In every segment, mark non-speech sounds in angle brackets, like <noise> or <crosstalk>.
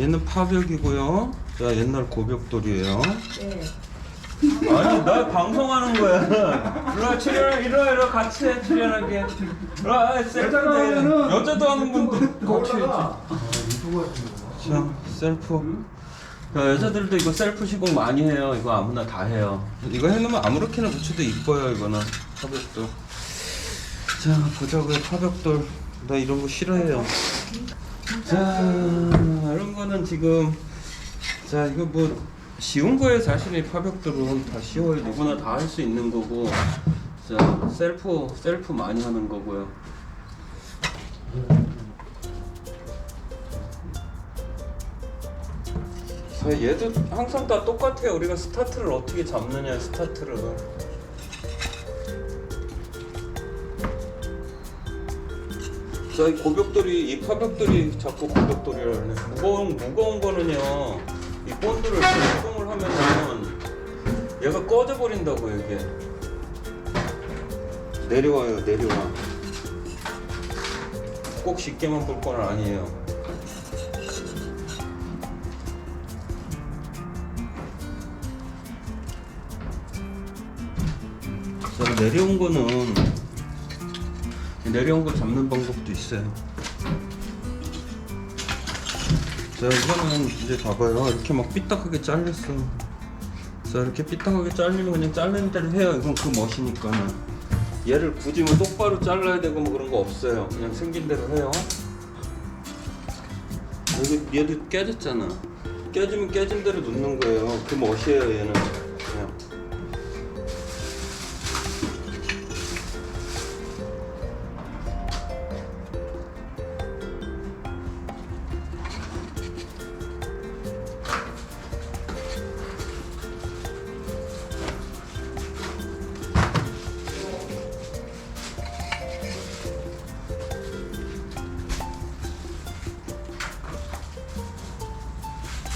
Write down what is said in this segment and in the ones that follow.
얘는 파벽이고요. 자 옛날 고벽돌이에요. 네. 아니 나 방송하는 거야. 일로 출연 일로 일로 같이 해 출연하게. 일로 와, 셀프 여자가 대- 하면은 여자도 하는 분들. 거기다가 자 셀프. 자, 여자들도 이거 셀프 시공 많이 해요. 이거 아무나 다 해요. 이거 해놓으면 아무렇게나 붙여도 이뻐요. 이거는 파벽돌. 자 보자고요 파벽돌. 나 이런 거 싫어해요. 자 이런 거는 지금 자 이거 뭐 쉬운 거예요 사실은 파벽돌은 다 쉬워요. 누구나 다 할 수 있는 거고 자 셀프 셀프 많이 하는 거고요. 자 얘도 항상 다 똑같아요. 우리가 스타트를 어떻게 잡느냐 스타트를 자, 이 고벽돌이, 이 파벽돌이 자꾸 고벽돌이라 그러네. 무거운, 무거운 거는요, 이 본드를 이동을 하면은 얘가 꺼져 버린다고요, 이게. 내려와요, 내려와. 꼭 쉽게만 볼 건 아니에요. 자, 내려온 거는 내려온 거 잡는 방법도 있어요. 자 이거는 이제 봐봐요. 이렇게 막 삐딱하게 잘렸어. 자 이렇게 삐딱하게 잘리면 그냥 자르는 대로 해요. 이건 그 멋이니까는. 얘를 굳이 뭐 똑바로 잘라야 되고 뭐 그런 거 없어요. 그냥 생긴 대로 해요. 여기 얘도 깨졌잖아. 깨지면 깨진 대로 놓는 거예요. 그 멋이에요 얘는.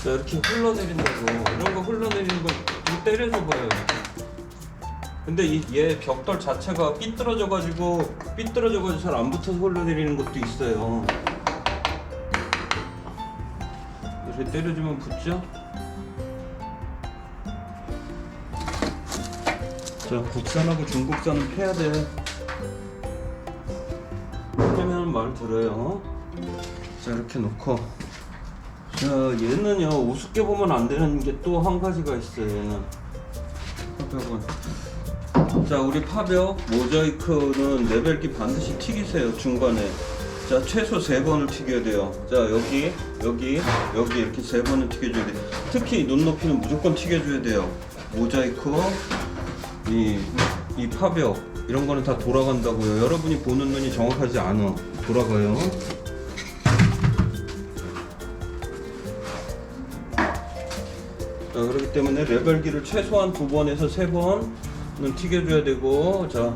자 이렇게 흘러내린다고. 이런 거 흘러내리는 거 이거 때려줘 봐요. 근데 이 얘 벽돌 자체가 삐뚤어져 가지고 삐뚤어져 가지고 잘 안 붙어서 흘러내리는 것도 있어요. 이렇게 때려주면 붙죠? 자 국산하고 중국산은 패야 돼. 패면 말 들어요. 자 이렇게 놓고 자 얘는요 우습게 보면 안 되는 게 또 한 가지가 있어요. 얘는 파벽은. 자 우리 파벽 모자이크는 레벨기 반드시 튀기세요 중간에. 자 최소 세 번을 튀겨야 돼요. 자 여기 여기 여기 이렇게 세 번을 튀겨줘야 돼 특히 눈높이는 무조건 튀겨줘야 돼요. 모자이크 이, 이 파벽 이런 거는 다 돌아간다고요. 여러분이 보는 눈이 정확하지 않아. 돌아가요 자, 그렇기 때문에 레벨기를 최소한 두 번에서 세 번은 튀겨줘야 되고 자.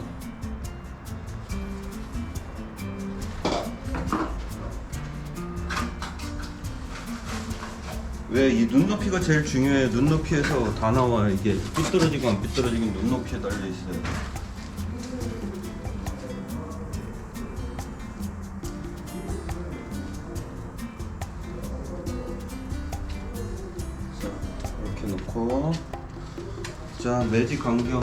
왜 이 눈높이가 제일 중요해요 눈높이에서 다 나와요 이게 삐뚤어지고 안 삐뚤어지고 눈높이에 달려 있어요 놓고. 자 매지 간격.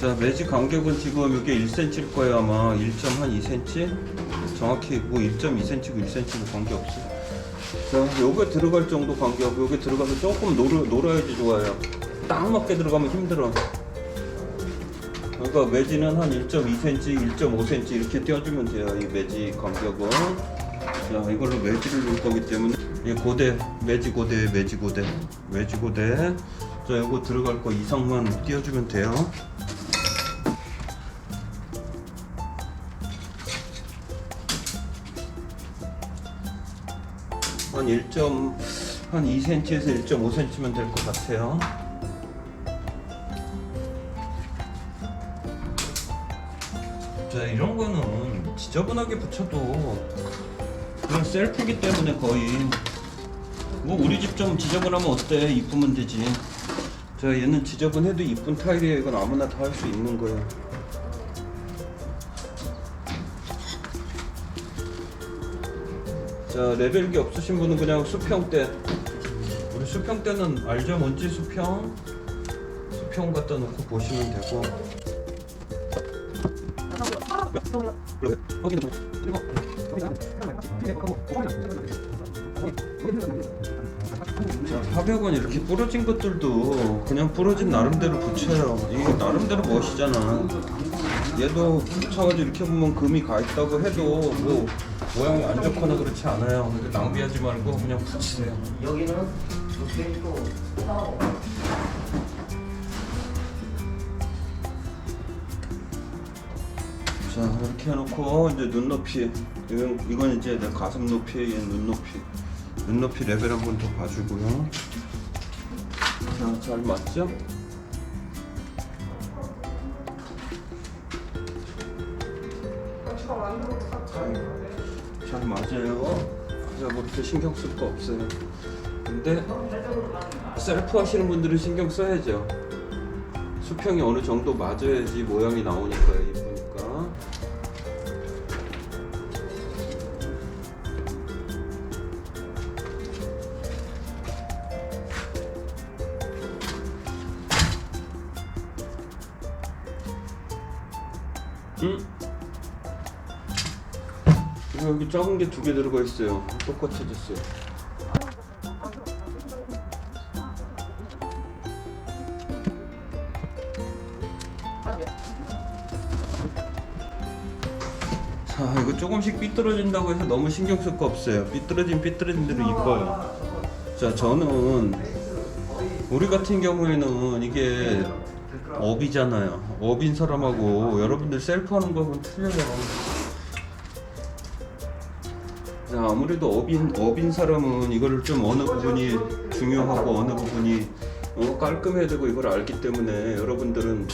자 매지 간격은 지금 이게 1cm일 거예요 아마. 1.2cm 정확히 뭐 1.2cm고 1cm고 관계없어요. 자 요게 들어갈 정도 간격 요게 들어가서 조금 놀아, 놀아야지 좋아요. 딱 맞게 들어가면 힘들어. 그러니까 매지는 한 1.2cm, 1.5cm 이렇게 띄워주면 돼요 이 매지 간격은. 자 이걸로 매지를 넣을 거기 때문에 이 고대 매지 고대 매지 고대 매지 고대 자 이거 들어갈 거 이상만 띄워주면 돼요 한 1. 한 2cm에서 1.5cm면 될 것 같아요. 자 이런 거는 지저분하게 붙여도 그냥 셀프기 때문에 거의 뭐 우리 집 좀 지저분하면 어때 이쁘면 되지 자 얘는 지저분해도 이쁜 타일이에요 이건 아무나 다 할 수 있는 거야 자 레벨기 없으신 분은 그냥 수평대 우리 수평대는 알죠 뭔지 수평 수평 갖다 놓고 보시면 되고 확인 400원 이렇게 부러진 것들도 그냥 부러진 나름대로 붙여요. 이게 나름대로 멋이잖아. 얘도 붙여가지고 이렇게 보면 금이 가 있다고 해도 뭐 모양이 안 좋거나 그렇지 않아요. 낭비하지 말고 그냥 붙이세요. 여기는 이렇게 또 자 이렇게 해놓고 이제 눈높이 이건, 이건 이제 내 가슴 높이 얘 눈높이 눈높이 레벨 한 번 더 봐주고요. 자잘 맞죠? 잘 맞아요. 그래서 뭐 이렇게 신경 쓸 거 없어요. 근데 셀프 하시는 분들은 신경 써야죠. 수평이 어느 정도 맞아야지 모양이 나오니까 예 여기 작은 게 두 개 들어가 있어요. 똑같아졌어요. 자, 이거 조금씩 삐뚤어진다고 해서 너무 신경 쓸 거 없어요. 삐뚤어진 삐뚤어진 대로 이뻐요. 자, 저는 우리 같은 경우에는 이게 업이잖아요. 업인 사람하고 여러분들 셀프 하는 거하고는 틀려요. 아무래도 업인 업인 사람은 이거를 좀 어느 부분이 중요하고 어느 부분이 어, 깔끔해야 되고 이걸 알기 때문에 여러분들은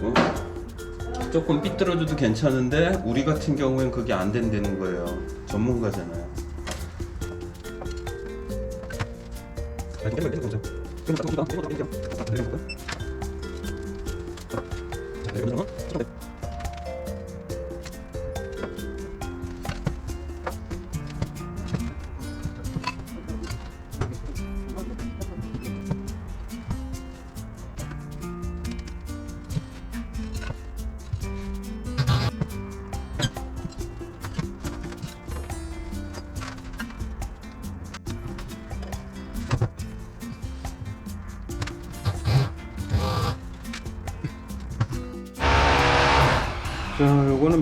어, 조금 삐뚤어져도 괜찮은데 우리 같은 경우엔 그게 안 된다는 거예요. 전문가잖아요. 자,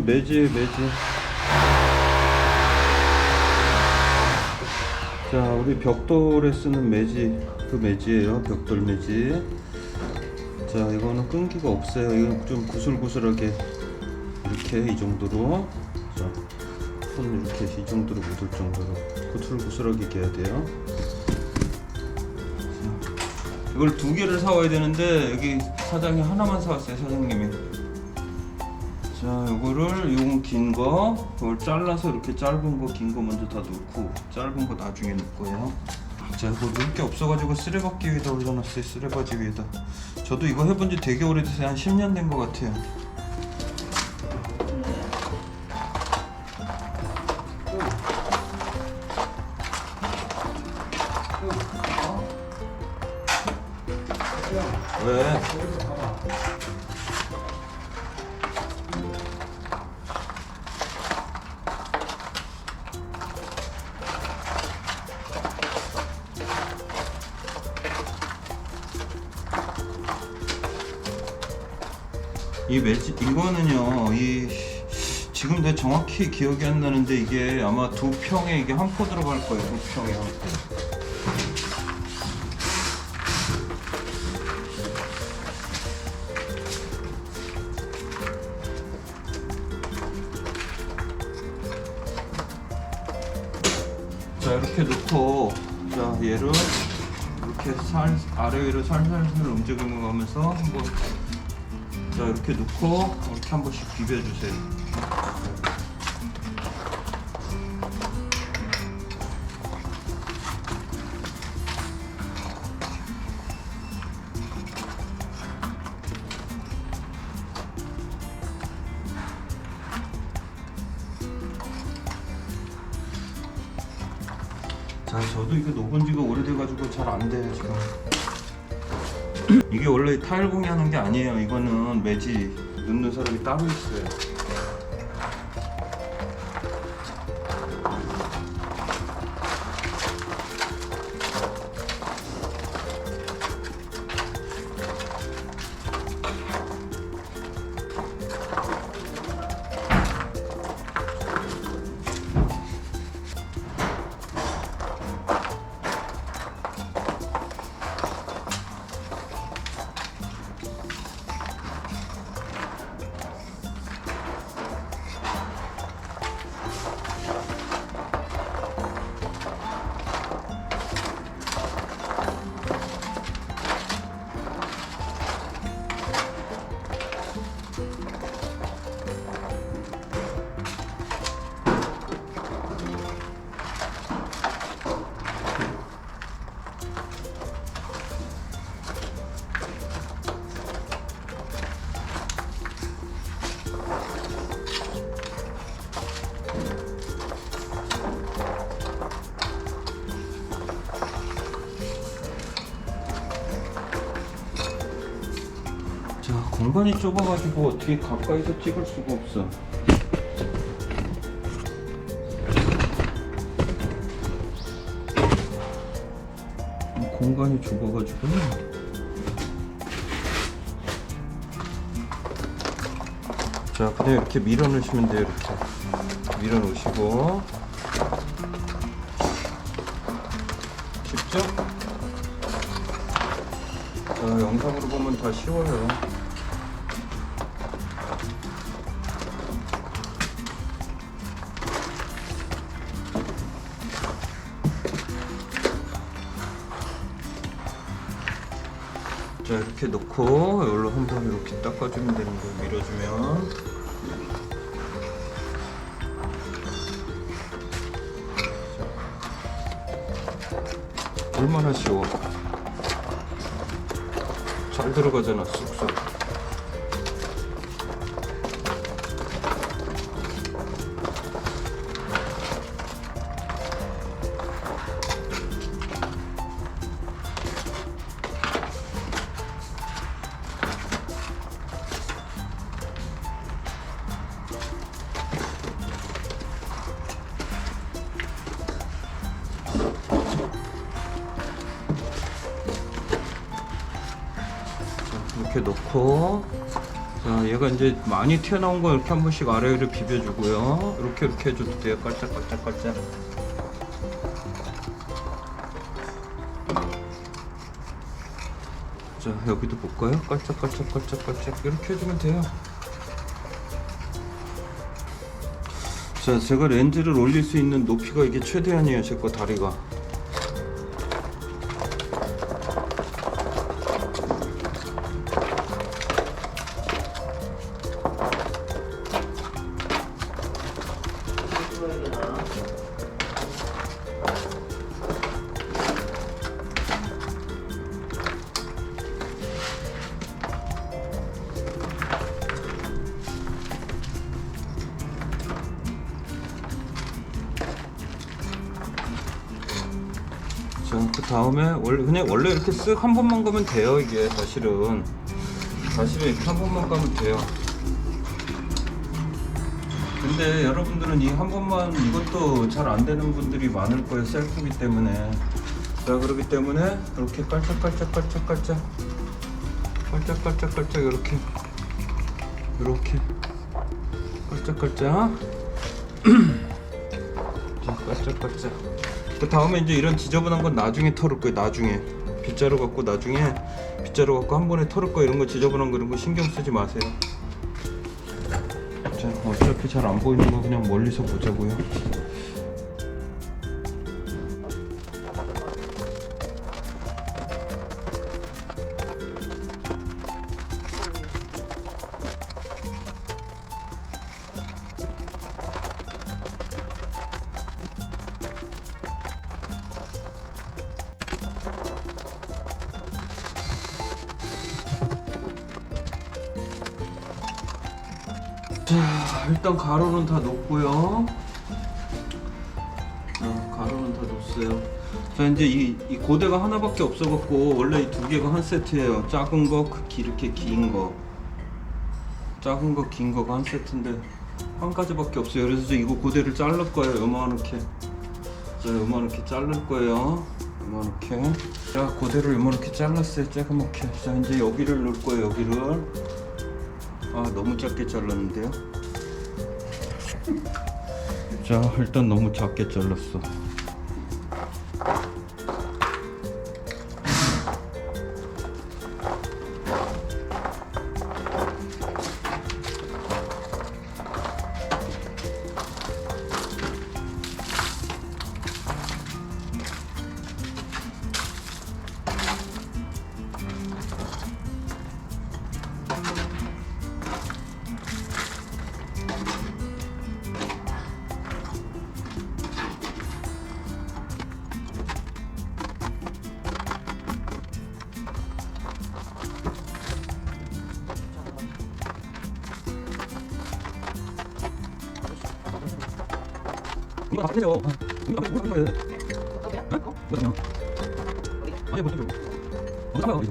매지에 매지. 자, 우리 벽돌에 쓰는 매지, 그 매지예요. 벽돌 매지. 자, 이거는 끈기가 없어요. 이건 좀 구슬구슬하게 이렇게 이 정도로. 자, 손 이렇게 이 정도로 묻을 정도로 구슬구슬하게 개야 돼요. 자, 이걸 두 개를 사와야 되는데 여기 사장이 하나만 사왔어요, 사장님이. 자, 요거를 요건 긴 거, 그걸 잘라서 이렇게 짧은 거, 긴 거 먼저 다 넣고 짧은 거 나중에 거예요. 자, 이거 넣을 게 없어가지고 쓰레받기 위에다 올려놨어요. 쓰레바지 위에다. 저도 이거 해본 지 되게 오래돼서 한 10년 된 것 같아요. 왜? 이 매지 이거는요 이 지금 내 정확히 기억이 안 나는데 이게 아마 두 평에 이게 한 포 들어갈 거예요 두 평에 한 포. 자 이렇게 넣고 자 얘를 이렇게 살 아래 위로 살살살 움직여가면서 한번 자 이렇게 넣고 이렇게 한 번씩 비벼주세요. 자, 저도 이거 녹은 지가 오래돼가지고 잘 안 돼, 지금. 이게 원래 타일 공예하는 게 아니에요. 이거는 매지 넣는 사람이 따로 있어요. 자, 공간이 좁아가지고 어떻게 가까이서 찍을 수가 없어. 공간이 좁아가지고. 자, 그냥 이렇게 밀어 넣으시면 돼요, 이렇게. 밀어 놓으시고. 쉽죠? 자, 영상으로 보면 다 쉬워요. 자 이렇게 놓고 이걸로 한번 이렇게 닦아주면 되는 거예요. 밀어주면. 얼마나 쉬워. 잘 들어가잖아 쑥쑥 놓고. 자 얘가 이제 많이 튀어나온 거 이렇게 한 번씩 아래를 비벼주고요. 이렇게 이렇게 해줘도 돼요. 깔짝깔짝깔짝. 자 여기도 볼까요? 깔짝깔짝깔짝깔짝. 이렇게 해주면 돼요. 자 제가 렌즈를 올릴 수 있는 높이가 이게 최대한이에요 제 거 다리가 자, 그 다음에 원래 그냥 원래 이렇게 쓱 한 번만 가면 돼요 이게 사실은. 사실은 이렇게 한 번만 가면 돼요. 근데 여러분들은 이 한 번만 이것도 잘 안 되는 분들이 많을 거예요 셀프기 때문에. 자 그렇기 때문에 이렇게 깔짝깔짝깔짝깔짝 깔짝깔짝깔짝 이렇게 이렇게 깔짝깔짝. <clears throat> 자 깔짝깔짝 그 다음에 이제 이런 지저분한 건 나중에 털을 거예요. 나중에 빗자루 갖고 나중에 빗자루 갖고 한 번에 털을 거 이런 거 지저분한 거 이런 거 신경 쓰지 마세요. 자 어차피 잘 안 보이는 거 그냥 멀리서 보자고요. 자 일단 가로는 다 놓고요. 자 가로는 다 뒀어요. 자 이제 이, 이 고대가 하나밖에 없어갖고 원래 이 두 개가 한 세트예요. 작은 거, 그 기- 이렇게 긴 거. 작은 거, 긴 거가 한 세트인데 한 가지밖에 없어요. 그래서 저 이거 고대를 자를 거예요. 요만하게. 자 요만하게 자를 거예요. 요만하게. 자 고대를 요만하게 잘랐어요. 조그맣게. 자 이제 여기를 넣을 거예요. 여기를. 아 너무 작게 잘랐는데요. 자 일단 너무 작게 잘랐어. 다 되죠. 이거 다 되죠. 어? 뭐냐? 아니 뭐죠? 어디 가요?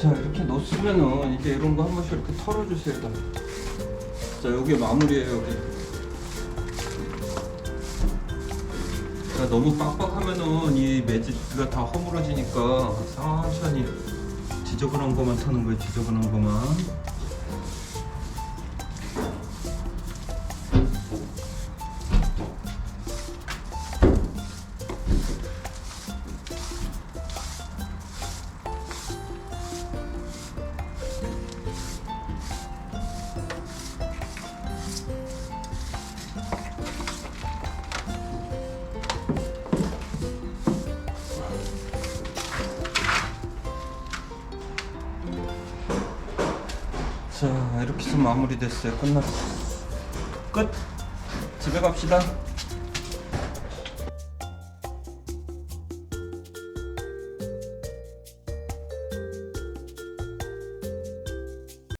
자 이렇게 넣었으면은 이제 이런 거 한 번씩 이렇게 털어주세요. 다. 자 여기 마무리예요 여기. 자 너무 빡빡하면은 이 매직가 다 허물어지니까 천천히 지저분한 것만 타는 거예요. 지저분한 것만. 마무리됐어요. 끝났어 끝. 집에 갑시다